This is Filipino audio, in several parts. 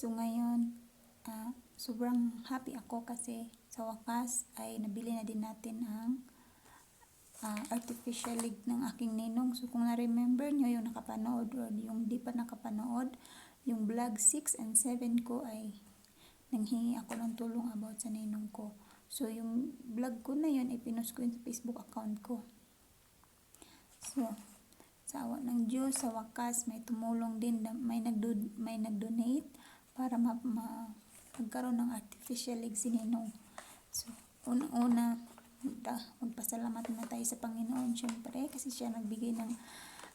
So ngayon, ah, sobrang happy ako kasi sa wakas ay nabili na din natin ang ah, artificial leg ng aking ninong. So kung na-remember nyo yung nakapanood or yung di pa nakapanood, yung vlog 6 and 7 ko ay nanghingi ako ng tulong about sa ninong ko. So yung vlog ko na yun, ipinost ko yun sa Facebook account ko. So, sa awa ng Diyos, sa wakas, may tumulong din, may, nagdo, may nag-donate para ma, ma- magkaroon ng artificial leg si Ninong. So, una-una, da- magpasalamat na tayo sa Panginoon, syempre, kasi siya nagbigay ng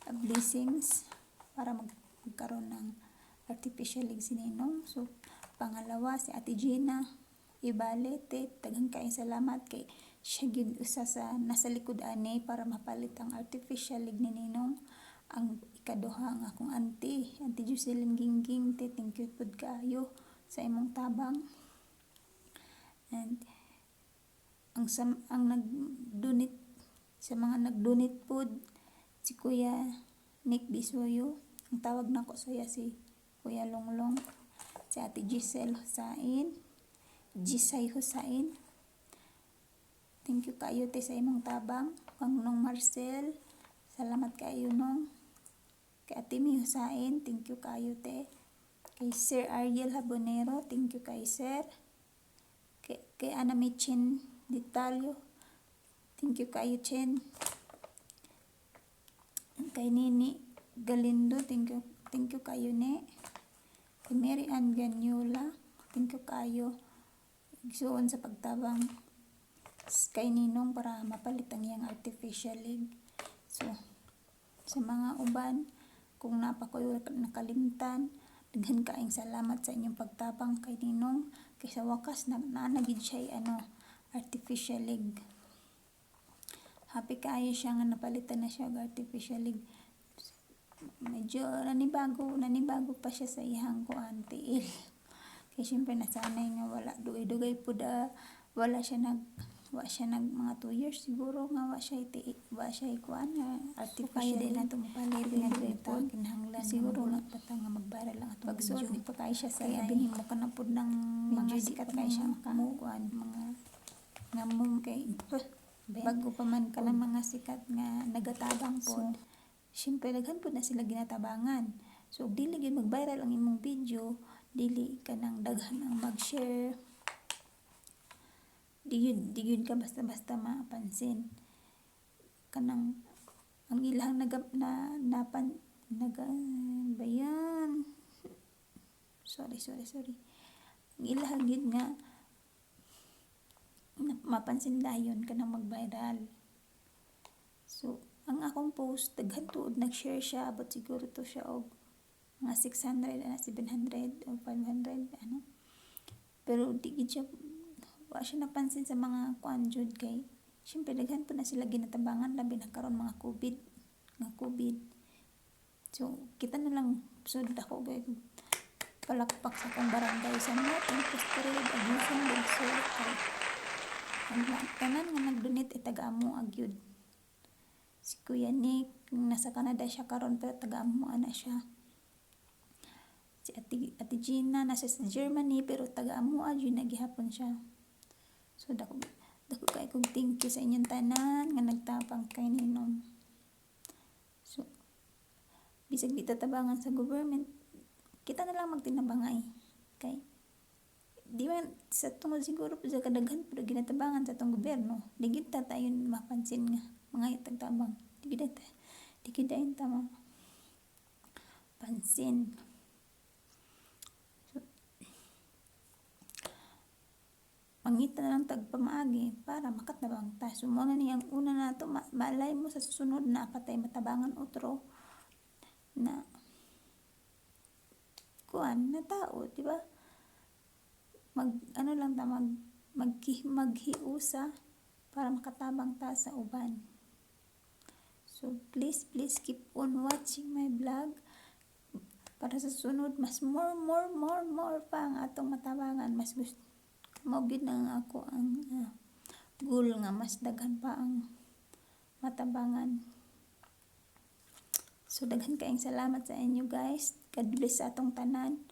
uh, blessings para mag, magkaroon ng artificial leg si Ninong. So, pangalawa, si Ate Gina, ibalete, tagang kain salamat kay siya gyud usa sa nasa likod ani para mapalit ang artificial leg ni Ninong ang ikaduha ang akong auntie auntie Jocelyn Gingging te thank you pud kaayo sa imong tabang. And ang sam, ang nag-donate sa mga nag-donate pud si Kuya Nick Bisoyo. Ang tawag nako saya si Kuya Longlong si Ate Giselle Husain Gisay Husain Thank you kayo te sa imong tabang. Kang nung Marcel, salamat kayo nung. Kay Ate Mi thank you kayo te. Kay Sir Ariel Habonero, thank you kay Sir. Kay, kay Ana Michin Ditalyo, thank you kayo Chen. Kay Nini Galindo, thank you, thank you kayo ne. Kay Mary Ann Ganyula, thank you kayo. Igsuon sa pagtabang kay Ninong para mapalit ang artificial leg. So, sa mga uban, kung napa ko nakalimtan, daghan kaayong salamat sa inyong pagtabang kay Ninong. Kay sa wakas, na, naanagid siya ano, artificial leg. Happy kaayo siya nga napalitan na siya artificial leg. Medyo nanibago, nanibago pa siya sa ihang kuan tiil. Kaya syempre nasanay nga wala dugay-dugay pud wala siya nag wa siya nag mga 2 years siguro nga wa siya iti wa siya ikuan nga artificial kaya din nato mapalit nga dito kinahanglan siguro nga na patang nga magbara lang ato Pagsuot, pagsuot pa kay siya sa Kaya live. binhimo ka na pud ng mga sikat kay siya mo makamukuan mga nga mum kay bago pa man ka ng mga sikat nga nagatabang pod syempre daghan pud na sila ginatabangan. So dili gyud mag-viral ang imong video dili ka nang daghan ang mag-share di yun, di yun ka basta-basta mapansin. Kanang ang ilang nagap na napan naga bayan sorry sorry sorry. Ang ilang yun nga mapansin dayon ka nang mag-viral. So ang akong post daghan tuod nag-share siya abot siguro to siya og mga 600 ana 700 o 500 ano. Pero di gid siya wa siya napansin sa mga kuan jud kay syempre daghan po na sila ginatabangan labi na karon mga covid nga covid. So kita na lang sud ako gay palakpak sa kong barangay sa mga incarcerated abusan din so kay ang tanan nga nag-donate ay taga-amo agyud si Kuya Nick nasa Canada siya karon pero taga-amo ana siya. Si Ate, Ate Gina nasa sa Germany pero taga-amo agyud nagihapon siya So dako dako kay kog thank you sa inyong tanan nga nagtapang kay Ninong. So bisag di tatabangan sa government, kita na lang magtinabangay. Kay di man sa tungod siguro sa kadaghan pero ginatabangan sa tong gobyerno, di gid ta tayo mapansin nga mga itagtabang. Di gid ta di gid ta tama pansin. Na lang tagpamaagi para makatabang ta. So, mo na niyang una na to, ma- malay mo sa susunod na patay matabangan otro na kuan na tao, di ba? Mag, ano lang ta, mag, mag, maghiusa para makatabang ta sa uban. So, please, please keep on watching my vlog para sa sunod, mas more, more, more, more pa ang atong matabangan. Mas gusto, maugid na nga ako ang ah, goal nga mas daghan pa ang matabangan So daghan kayong salamat sa inyo guys. God bless sa atong tanan.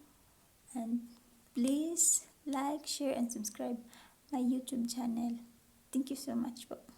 And please like, share, and subscribe my YouTube channel. Thank you so much po.